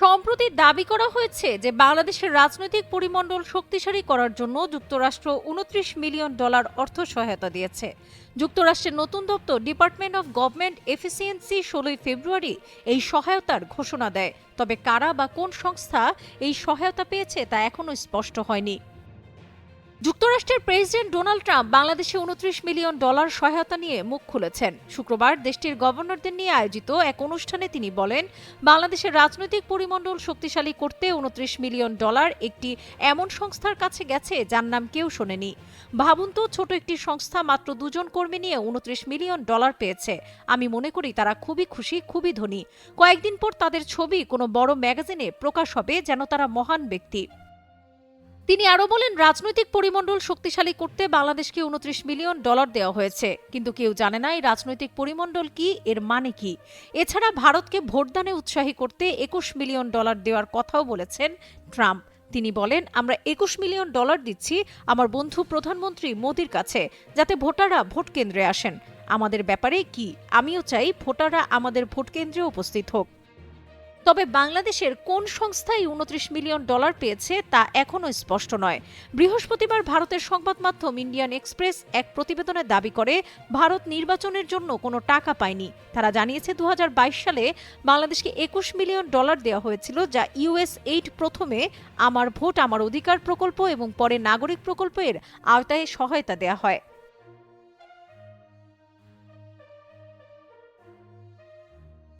সম্প্রতি দাবি করা হয়েছে যে বাংলাদেশের রাজনৈতিক পরিমণ্ডল শক্তিশালী করার জন্য যুক্তরাষ্ট্র উনত্রিশ মিলিয়ন ডলার অর্থ সহায়তা দিয়েছে। যুক্তরাষ্ট্রের নতুন দপ্তর ডিপার্টমেন্ট অফ গভর্নমেন্ট এফিসিয়েন্সি ষোলোই ফেব্রুয়ারি এই সহায়তার ঘোষণা দেয়। তবে কারা বা কোন সংস্থা এই সহায়তা পেয়েছে তা এখনও স্পষ্ট হয়নি। যুক্তরাষ্ট্রের প্রেসিডেন্ট ডোনাল্ড ট্রাম্প বাংলাদেশে উনত্রিশ মিলিয়ন ডলার সহায়তা নিয়ে মুখ খুলেছেন। শুক্রবার দেশটির গভর্নরদের নিয়ে আয়োজিত এক অনুষ্ঠানে তিনি বলেন, বাংলাদেশের রাজনৈতিক পরিমণ্ডল শক্তিশালী করতে উনত্রিশ মিলিয়ন ডলার একটি এমন সংস্থার কাছে গেছে যার নাম কেউ শোনেনি। ভাবুন তো, ছোট একটি সংস্থা মাত্র দুজন কর্মী নিয়ে উনত্রিশ মিলিয়ন ডলার পেয়েছে। আমি মনে করি তারা খুবই খুশি, খুবই ধনী। কয়েকদিন পর তাদের ছবি কোনো বড় ম্যাগাজিনে প্রকাশ হবে যেন তারা মহান ব্যক্তি। তিনি আরও বলেন, রাজনৈতিক পরিমণ্ডল শক্তিশালী করতে বাংলাদেশকে উনত্রিশ মিলিয়ন ডলার দেওয়া হয়েছে। কিন্তু কেউ জানে না এই রাজনৈতিক পরিমণ্ডল কি, এর মানে কি। এছাড়া ভারতকে ভোটদানে উৎসাহী করতে একুশ মিলিয়ন ডলার দেওয়ার কথাও বলেছেন ট্রাম্প। তিনি বলেন, আমরা একুশ মিলিয়ন ডলার দিচ্ছি আমার বন্ধু প্রধানমন্ত্রী মোদির কাছে, যাতে ভোটাররা ভোট কেন্দ্রে আসেন। আমাদের ব্যাপারে কি? আমিও চাই ভোটাররা আমাদের ভোট কেন্দ্রে উপস্থিত হোক। তবে বাংলাদেশের কোন সংস্থায় উনত্রিশ মিলিয়ন ডলার পেয়েছে তা এখনও স্পষ্ট নয়। বৃহস্পতিবার ভারতের সংবাদ মাধ্যম ইন্ডিয়ান এক্সপ্রেস এক প্রতিবেদনে দাবি করে, ভারত নির্বাচনের জন্য কোনো টাকা পায়নি। তারা জানিয়েছে দু হাজার বাইশ সালে বাংলাদেশকে একুশ মিলিয়ন ডলার দেওয়া হয়েছিল, যা ইউএস এইড প্রথমে আমার ভোট, আমার অধিকার প্রকল্প এবং পরে নাগরিক প্রকল্পের আওতায় সহায়তা দেওয়া হয়।